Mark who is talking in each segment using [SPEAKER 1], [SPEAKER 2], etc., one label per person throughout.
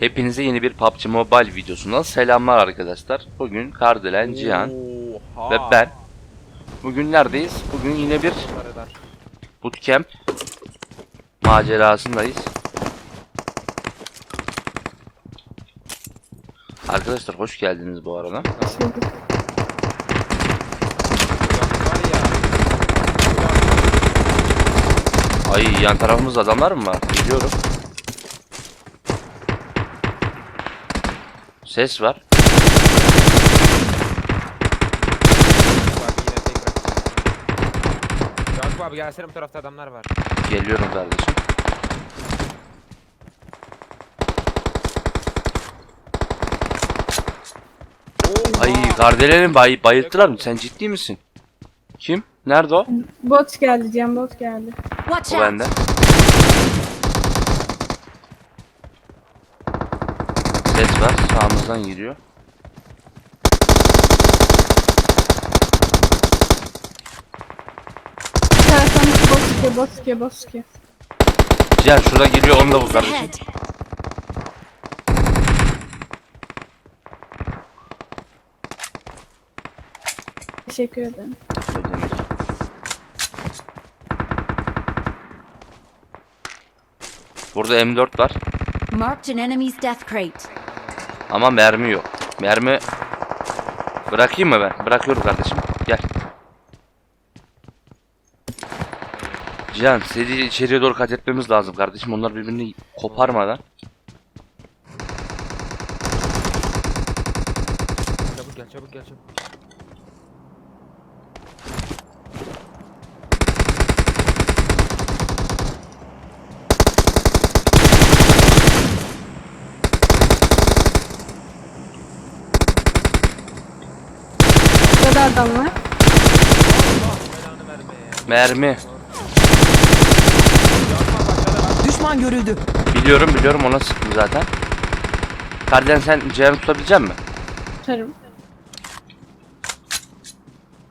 [SPEAKER 1] Hepinize yeni bir PUBG Mobile videosundan selamlar arkadaşlar. Bugün Kardelen, Cihan
[SPEAKER 2] Oha.
[SPEAKER 1] ve ben. Bugün neredeyiz? Bugün yine bir bootcamp macerasındayız. Arkadaşlar hoş geldiniz bu arada. Ay yan tarafımızda adamlar mı var? Biliyorum. Ses var.
[SPEAKER 2] Bak yine tekrar. Yakup abi gelsene bu tarafta adamlar var.
[SPEAKER 1] Geliyorum kardeşim. Ay Kardelen'i bay bayılttılar mı? Sen ciddi misin? Kim? Nerede o?
[SPEAKER 3] Bot geldi Can bot geldi.
[SPEAKER 4] Watch
[SPEAKER 1] O
[SPEAKER 4] out!
[SPEAKER 1] bende. Ses var. Sağımızdan giriyor.
[SPEAKER 3] Bot sıkıyor bot sıkıyor.
[SPEAKER 1] Cihan şurada geliyor onu da bu kardeşim.
[SPEAKER 3] Teşekkür ederim.
[SPEAKER 1] Burada M4 var
[SPEAKER 4] Marked an enemy's death crate.
[SPEAKER 1] Ama mermi yok. Mermi bırakayım mı ben? Bırakıyorum kardeşim. Gel. Cihan seri içeriye doğru kat etmemiz lazım kardeşim. Onlar birbirini koparmadan.
[SPEAKER 2] Çabuk gel çabuk gel çabuk.
[SPEAKER 3] Burada adam var.
[SPEAKER 2] Allah belanı vermeye.
[SPEAKER 1] Mermi.
[SPEAKER 5] Düşman görüldü.
[SPEAKER 1] Biliyorum biliyorum ona sıktım zaten. Karden sen Cihan'ı tutabilecek misin?
[SPEAKER 3] Tutarım.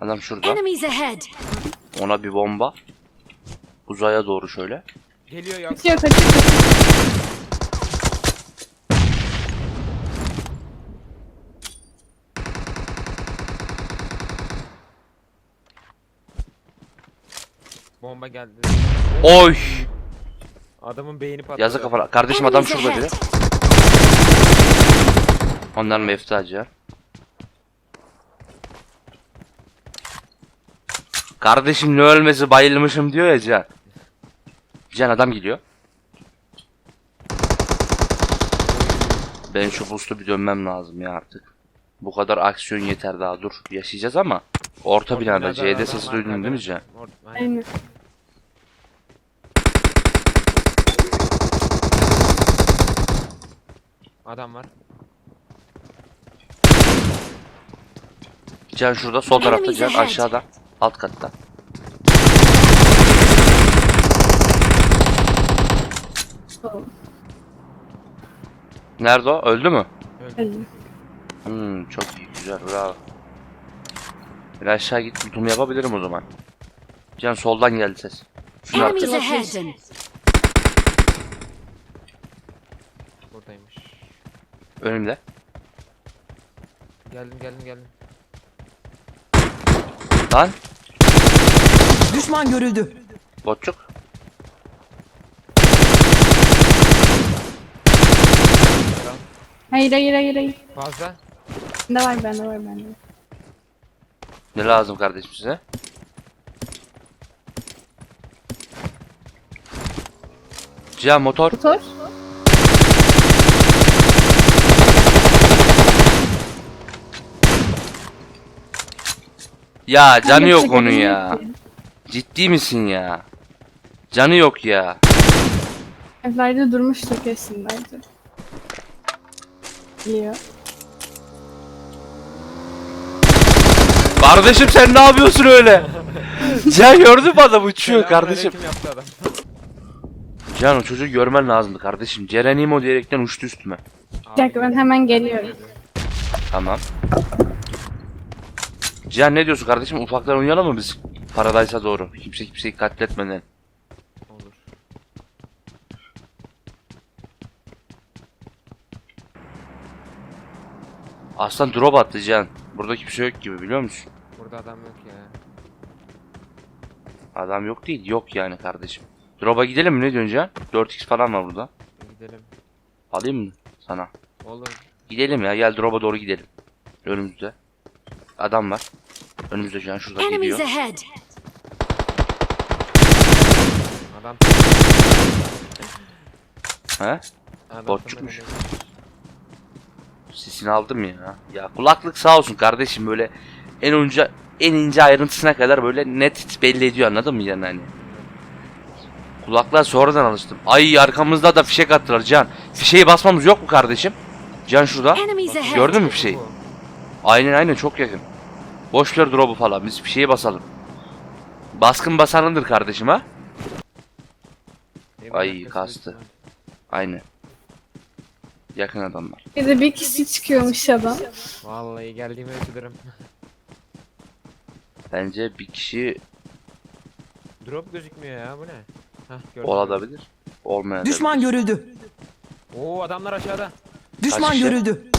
[SPEAKER 1] Adam şurada.
[SPEAKER 4] Enemies ahead!
[SPEAKER 1] Ona bir bomba. Uzaya doğru şöyle.
[SPEAKER 2] Geliyor.
[SPEAKER 3] Kaçıyor kaçıyor kaçıyor.
[SPEAKER 2] Bomba geldi.
[SPEAKER 1] Oy!
[SPEAKER 2] Adamın beyni patladı.
[SPEAKER 1] Yazık kafana. Kardeşim adam şurada biri. Onlar meftacı. Kardeşim ne ölmesi bayılmışım diyor ya Cihan. Cihan adam geliyor. Ben şu boost'u bir dönmem lazım ya artık. Bu kadar aksiyon yeter daha dur. Yaşayacağız ama. Orta
[SPEAKER 2] Orta
[SPEAKER 1] binada
[SPEAKER 2] binada
[SPEAKER 1] C'de sesi duydun değil mi?
[SPEAKER 2] Or- aynen. Adam var.
[SPEAKER 1] Cihan şurada sol tarafta
[SPEAKER 4] Enemies ahead.
[SPEAKER 1] aşağıda. Alt katta. Nerede o? Öldü mü?
[SPEAKER 3] öldü.
[SPEAKER 1] Hmm, çok iyi güzel bravo. Bir aşağı git lootumu yapabilirim o zaman. Can soldan geldi ses. Şunu
[SPEAKER 4] Enemies
[SPEAKER 1] attı.
[SPEAKER 4] ahead!
[SPEAKER 2] Buradaymış.
[SPEAKER 1] Önümde.
[SPEAKER 2] Geldim geldim geldim.
[SPEAKER 1] Lan
[SPEAKER 5] Düşman görüldü.
[SPEAKER 1] botçuk.
[SPEAKER 3] Hayır hayır hayır hayır.
[SPEAKER 2] Fazla.
[SPEAKER 3] Bende var bende var bende. var.
[SPEAKER 1] Ne lazım kardeşim size? Cihan motor.
[SPEAKER 3] Motor.
[SPEAKER 1] Ya canı yok
[SPEAKER 3] şaka
[SPEAKER 1] onun ya. Ciddi misin ya? Canı yok ya.
[SPEAKER 3] Evlerde durmuştu kesin bence. Geliyor.
[SPEAKER 1] Kardeşim sen ne yapıyorsun öyle? Cihan gördün mü adam uçuyor kardeşim.
[SPEAKER 2] Selamünaleyküm yaptı adam.
[SPEAKER 1] Cihan o çocuğu görmen lazımdı kardeşim. Cerenimo diyerekten uçtu üstüme.
[SPEAKER 3] Bir dakika ben hemen geliyorum.
[SPEAKER 1] Tamam. Cihan ne diyorsun kardeşim? Ufaktan oynayalım mı biz? Paradise'a doğru. Kimse kimseyi katletmeden.
[SPEAKER 2] Olur.
[SPEAKER 1] Aslan drop attı Can. Burada kimse yok gibi biliyor musun?
[SPEAKER 2] Burada adam yok ya.
[SPEAKER 1] Adam yok değil. Yok yani kardeşim. Drop'a gidelim mi ne diyorsun Can? 4x falan var burada.
[SPEAKER 2] Gidelim.
[SPEAKER 1] Alayım mı sana?
[SPEAKER 2] Olur.
[SPEAKER 1] Gidelim ya gel drop'a doğru gidelim. Önümüzde. Adam var. Önümüzde şu an şurada
[SPEAKER 4] Enemies
[SPEAKER 1] gidiyor.
[SPEAKER 4] ahead!
[SPEAKER 2] Adam
[SPEAKER 1] He?
[SPEAKER 2] adam tam önünde.
[SPEAKER 1] Sesini aldım ya. Ya kulaklık sağ olsun kardeşim böyle en ince en ince ayrıntısına kadar böyle net belli ediyor anladın mı yani hani. Kulaklığa sonradan alıştım. Ay arkamızda da fişek attılar Can. Fişeği basmamız yok mu kardeşim? Can şurada.
[SPEAKER 4] Enemies ahead!
[SPEAKER 1] Gördün mü fişeği? Aynen aynen çok yakın. Boş ver drop'u falan biz fişeği basalım. Baskın basanındır kardeşim ha. Ay, kastı. Aynen. Yakın adamlar.
[SPEAKER 3] Bir de bir kişi çıkıyormuş adam.
[SPEAKER 2] Vallahi geldiğime üzülürüm.
[SPEAKER 1] Bence bir kişi
[SPEAKER 2] Drop gözükmüyor ya bu ne? Hah gördüm.
[SPEAKER 1] olabilir. Olmayabilir.
[SPEAKER 5] Düşman görüldü.
[SPEAKER 2] Oo adamlar aşağıda.
[SPEAKER 5] Düşman
[SPEAKER 1] kişi?
[SPEAKER 5] görüldü.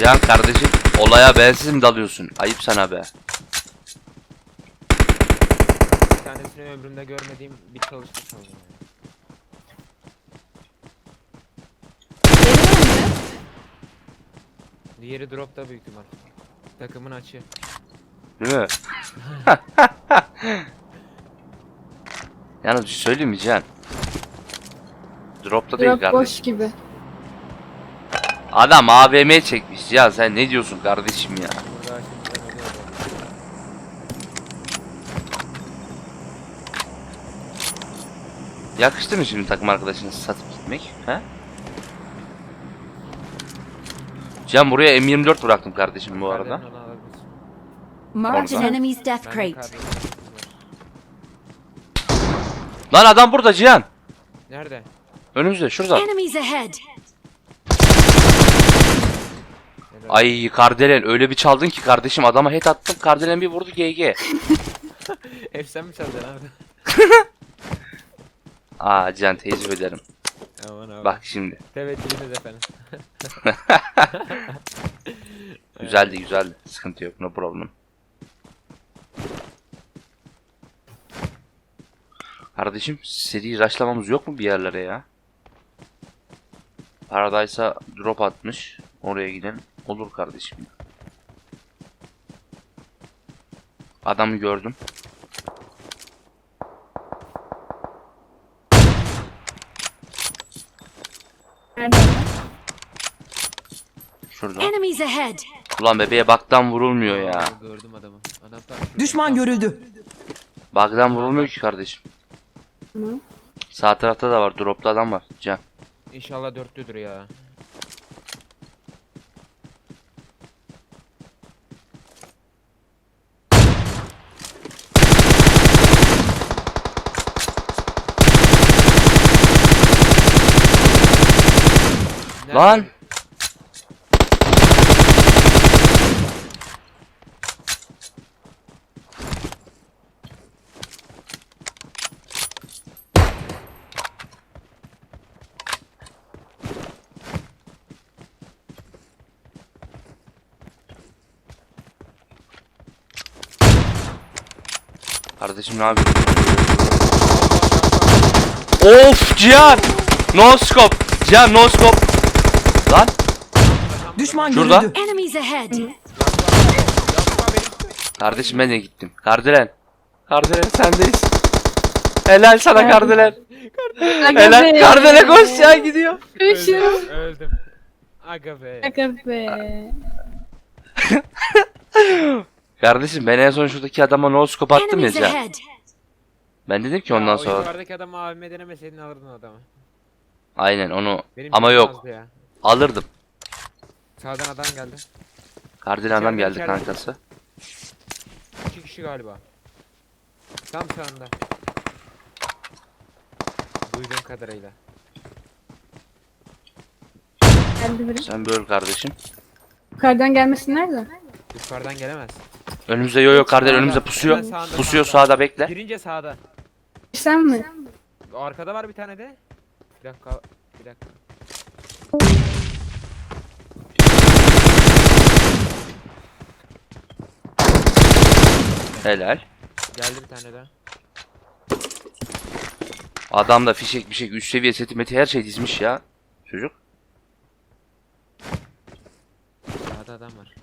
[SPEAKER 1] Can kardeşim olaya bensiz mi dalıyorsun? Ayıp sana be.
[SPEAKER 2] Bir tanesini ömrümde görmediğim bir oldu. yani. Diğeri dropta büyük ihtimal. Takımın açı.
[SPEAKER 1] Değil mi? Yalnız bir şey söyleyeyim mi Can? Dropta değil
[SPEAKER 3] Drop
[SPEAKER 1] kardeşim.
[SPEAKER 3] boş gibi.
[SPEAKER 1] Adam AVM çekmiş ya sen ne diyorsun kardeşim ya? Yakıştı mı şimdi takım arkadaşını satıp gitmek? He? Can buraya M24 bıraktım kardeşim bu arada.
[SPEAKER 4] Marked an enemy's death crate.
[SPEAKER 1] Lan adam burada Cihan.
[SPEAKER 2] Nerede?
[SPEAKER 1] Önümüzde şurada.
[SPEAKER 4] Enemies ahead!
[SPEAKER 2] Helal.
[SPEAKER 1] Ay Kardelen öyle bir çaldın ki kardeşim adama head attım Kardelen bir vurdu GG.
[SPEAKER 2] Hep sen mi çalacaksın abi?
[SPEAKER 1] Aa Cihan tecrübe ederim.
[SPEAKER 2] Aman abi.
[SPEAKER 1] Bak şimdi.
[SPEAKER 2] Teveccühünüz efendim.
[SPEAKER 1] Güzeldi güzeldi. Sıkıntı yok no problem. Kardeşim seri rushlamamız yok mu bir yerlere ya? Paradise'a drop atmış. Oraya gidelim. Olur kardeşim. Adamı gördüm.
[SPEAKER 3] Nerede?
[SPEAKER 1] Şurada.
[SPEAKER 4] Enemies ahead!
[SPEAKER 1] Ulan bebeğe baktan vurulmuyor ya.
[SPEAKER 2] Gördüm adamı. Adam.
[SPEAKER 5] Düşman görüldü.
[SPEAKER 1] Baktan vurulmuyor ki kardeşim.
[SPEAKER 3] Hı.
[SPEAKER 1] Sağ tarafta da var. Dropta adam var. Can.
[SPEAKER 2] İnşallah dörtlüdür ya.
[SPEAKER 1] Lan! Kardeşim ne yapıyorsun? Of Cihan! No scope! Cihan no scope! Lan!
[SPEAKER 5] Düşman
[SPEAKER 1] Şurada.
[SPEAKER 5] görüldü.
[SPEAKER 4] Enemies ahead!
[SPEAKER 2] Yapma benim.
[SPEAKER 1] Kardeşim ben de gittim. Kardelen. Kardelen sendeyiz. Helal sana. Kardelen.
[SPEAKER 3] Aga
[SPEAKER 1] Helal.
[SPEAKER 3] be.
[SPEAKER 1] Kardelen koş ya gidiyor.
[SPEAKER 2] Öldüm. Öldüm. Aga be.
[SPEAKER 3] Aga be.
[SPEAKER 1] Kardeşim ben en son şuradaki adama no scope attım ya
[SPEAKER 4] Enemies ahead!
[SPEAKER 1] Ben dedim ki ondan
[SPEAKER 2] Ya, O
[SPEAKER 1] sonra.
[SPEAKER 2] yukarıdaki adamı abime denemeseydin alırdın adamı.
[SPEAKER 1] Aynen onu
[SPEAKER 2] Benim
[SPEAKER 1] ama
[SPEAKER 2] canım
[SPEAKER 1] yok.
[SPEAKER 2] azdı Ya.
[SPEAKER 1] Alırdım.
[SPEAKER 2] Sağdan adam geldi.
[SPEAKER 1] Kardelen adam
[SPEAKER 2] İçeride,
[SPEAKER 1] geldi
[SPEAKER 2] içeride.
[SPEAKER 1] kankası.
[SPEAKER 2] İki kişi galiba. Tam sağında. Duyduğum kadarıyla.
[SPEAKER 3] Geldi biri.
[SPEAKER 1] Sen böl kardeşim.
[SPEAKER 3] Yukarıdan gelmesinler de.
[SPEAKER 2] Yukarıdan gelemez.
[SPEAKER 1] Önümüzde yo yo Kardelen
[SPEAKER 2] Sağda,
[SPEAKER 1] önümüzde pusuyor.
[SPEAKER 2] hemen sağında,
[SPEAKER 1] Pusuyor
[SPEAKER 2] sağda.
[SPEAKER 1] sağda bekle.
[SPEAKER 2] Girince sağda.
[SPEAKER 3] Sen mi?
[SPEAKER 2] Arkada var bir tane de. Bir dakika. Bir dakika.
[SPEAKER 1] Helal.
[SPEAKER 2] Geldi bir tane daha.
[SPEAKER 1] Adam da fişek fişek üst seviye seti meti her şey dizmiş ya. Çocuk.
[SPEAKER 2] Sağda adam var.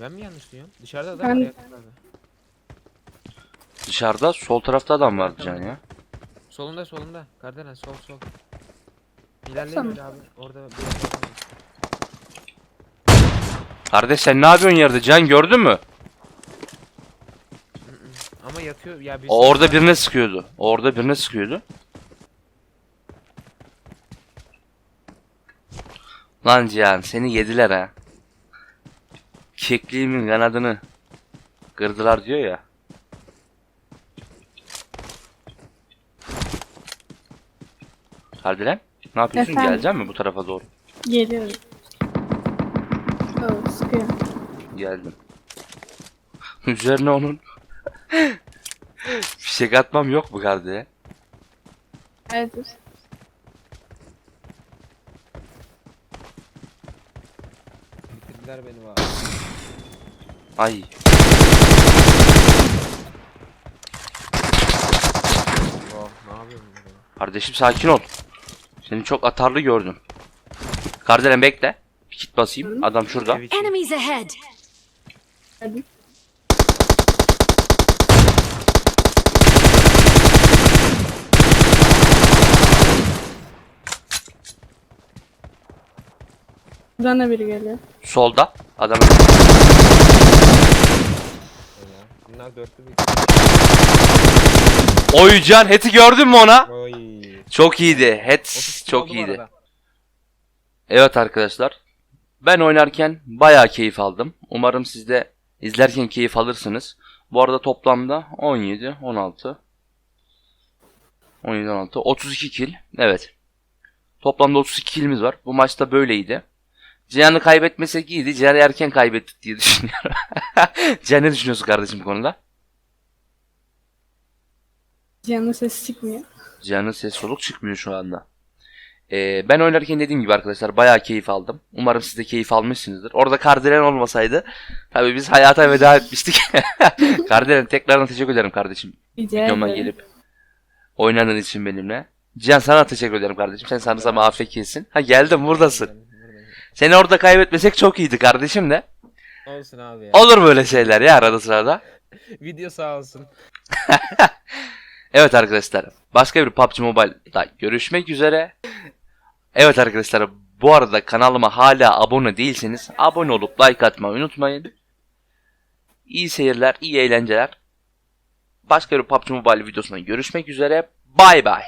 [SPEAKER 2] Ben mi yanlış diyorum? Dışarıda adam
[SPEAKER 3] Ben-
[SPEAKER 2] var.
[SPEAKER 1] Dışarıda sol tarafta adam vardı can ya.
[SPEAKER 2] Solunda solunda. Kardelen sol sol. İlerleyin abi. Orada bir.
[SPEAKER 1] Kardeş sen ne yapıyorsun yerde can gördün mü?
[SPEAKER 2] Ama yatıyor ya bir
[SPEAKER 1] O orada birine sıkıyordu. O orada birine sıkıyordu. Lan Cihan seni yediler ha. Kekliğimin kanadını kırdılar diyor ya. Kardelen ne yapıyorsun?
[SPEAKER 3] Efendim?
[SPEAKER 1] Gelecek mi bu tarafa doğru?
[SPEAKER 3] Geliyorum. Oo, sıkıyor.
[SPEAKER 1] Geldim. Üzerine onun fişek atmam yok mu kardeşe?
[SPEAKER 3] Hayırdır?
[SPEAKER 2] bitirdiler beni var.
[SPEAKER 1] Ay
[SPEAKER 2] Oh ne yapıyorum burada?
[SPEAKER 1] kardeşim sakin ol. Seni çok atarlı gördüm. Kardelen bekle. Bir kit basayım. Adam şurada.
[SPEAKER 4] Enemies ahead!
[SPEAKER 3] Hadi. Buradan da biri geliyor.
[SPEAKER 1] Solda. Adam
[SPEAKER 2] Öyle. Bunlar dörtlü bir.
[SPEAKER 1] Oy can heti gördün mü ona?
[SPEAKER 2] Oy.
[SPEAKER 1] Çok iyiydi.
[SPEAKER 2] 30
[SPEAKER 1] çok iyiydi.
[SPEAKER 2] arada.
[SPEAKER 1] Evet arkadaşlar. Ben oynarken bayağı keyif aldım. Umarım siz de izlerken keyif alırsınız. Bu arada toplamda 17, 16, 17, 16, 32 kill. Evet. Toplamda 32 killimiz var. Bu maçta böyleydi. Cihan'ı kaybetmesek iyiydi. Cihan'ı erken kaybettik diye düşünüyorum. Cihan ne düşünüyorsun kardeşim bu konuda?
[SPEAKER 3] Cihan'ın sesi çıkmıyor.
[SPEAKER 1] Cihan'ın ses soluk çıkmıyor şu anda. Ee, ben oynarken dediğim gibi arkadaşlar bayağı keyif aldım. Umarım siz de keyif almışsınızdır. Orada Kardelen olmasaydı tabii biz hayata veda etmiştik. Kardelen tekrardan teşekkür ederim kardeşim.
[SPEAKER 3] Rica
[SPEAKER 1] Videoma gelip oynadığın için benimle. Cihan sana teşekkür ederim kardeşim. Sen sanırsam AFK'sin. Ha geldim buradasın. Seni orada kaybetmesek çok iyiydi kardeşim de.
[SPEAKER 2] Olsun abi ya.
[SPEAKER 1] Olur böyle şeyler ya arada sırada.
[SPEAKER 2] Video sağ olsun.
[SPEAKER 1] Evet arkadaşlar. Başka bir PUBG Mobile'da görüşmek üzere. Evet arkadaşlar. Bu arada kanalıma hala abone değilseniz abone olup like atmayı unutmayın. İyi seyirler, iyi eğlenceler. Başka bir PUBG Mobile videosunda görüşmek üzere. Bay bay.